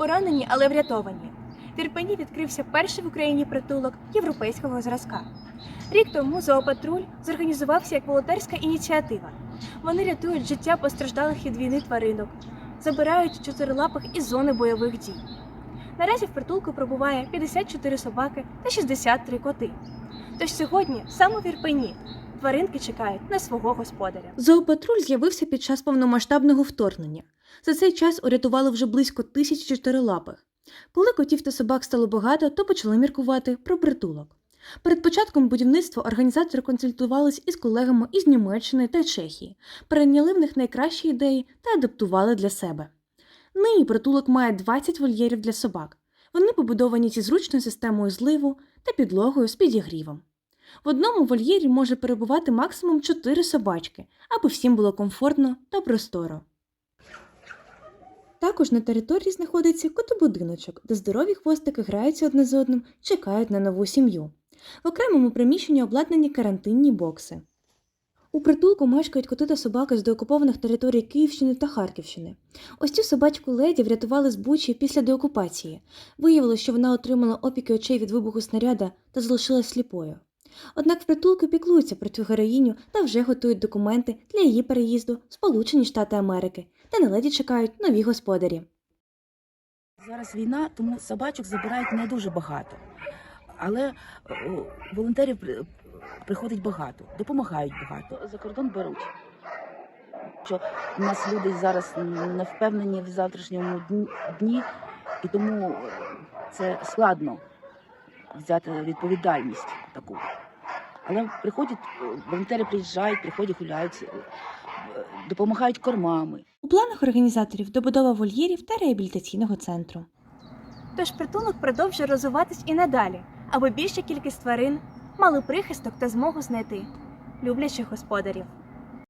Поранені, але врятовані. В Ірпені відкрився перший в Україні притулок європейського зразка. Рік тому зоопатруль зорганізувався як волонтерська ініціатива. Вони рятують життя постраждалих від війни тваринок, забирають чотирилапих із зони бойових дій. Наразі в притулку пробуває 54 собаки та 63 коти. Тож сьогодні, саме в Ірпені, тваринки чекають на свого господаря. Зоопатруль з'явився під час повномасштабного вторгнення. За цей час урятували вже близько тисячі чотирилапих. Коли котів та собак стало багато, то почали міркувати про притулок. Перед початком будівництва організатори консультувались із колегами із Німеччини та Чехії, перейняли в них найкращі ідеї та адаптували для себе. Нині притулок має 20 вольєрів для собак. Вони побудовані зі зручною системою зливу та підлогою з підігрівом. В одному вольєрі може перебувати максимум 4 собачки, аби всім було комфортно та просторо. Також на території знаходиться котобудиночок, де здорові хвостики граються одне з одним, чекають на нову сім'ю. В окремому приміщенні обладнані карантинні бокси. У притулку мешкають коти та собаки з деокупованих територій Київщини та Харківщини. Ось цю собачку леді врятували з Бучі після деокупації. Виявилося, що вона отримала опіки очей від вибуху снаряда та залишилась сліпою. Однак в притулку піклуються про цю героїню та вже готують документи для її переїзду в Сполучені Штати Америки, де на леді чекають нові господарі. Зараз війна, тому собачок забирають не дуже багато. Але волонтерів при- приходить багато, допомагають багато. За кордон беруть. Що у нас люди зараз не впевнені в завтрашньому дні- дні, і тому е, це складно взяти відповідальність таку. Але приходять, е, волонтери приїжджають, приходять, гуляють, е, е, допомагають кормами. У планах організаторів добудова вольєрів та реабілітаційного центру. Тож притулок продовжує розвиватись і надалі, аби більша кількість тварин мали прихисток та змогу знайти люблячих господарів.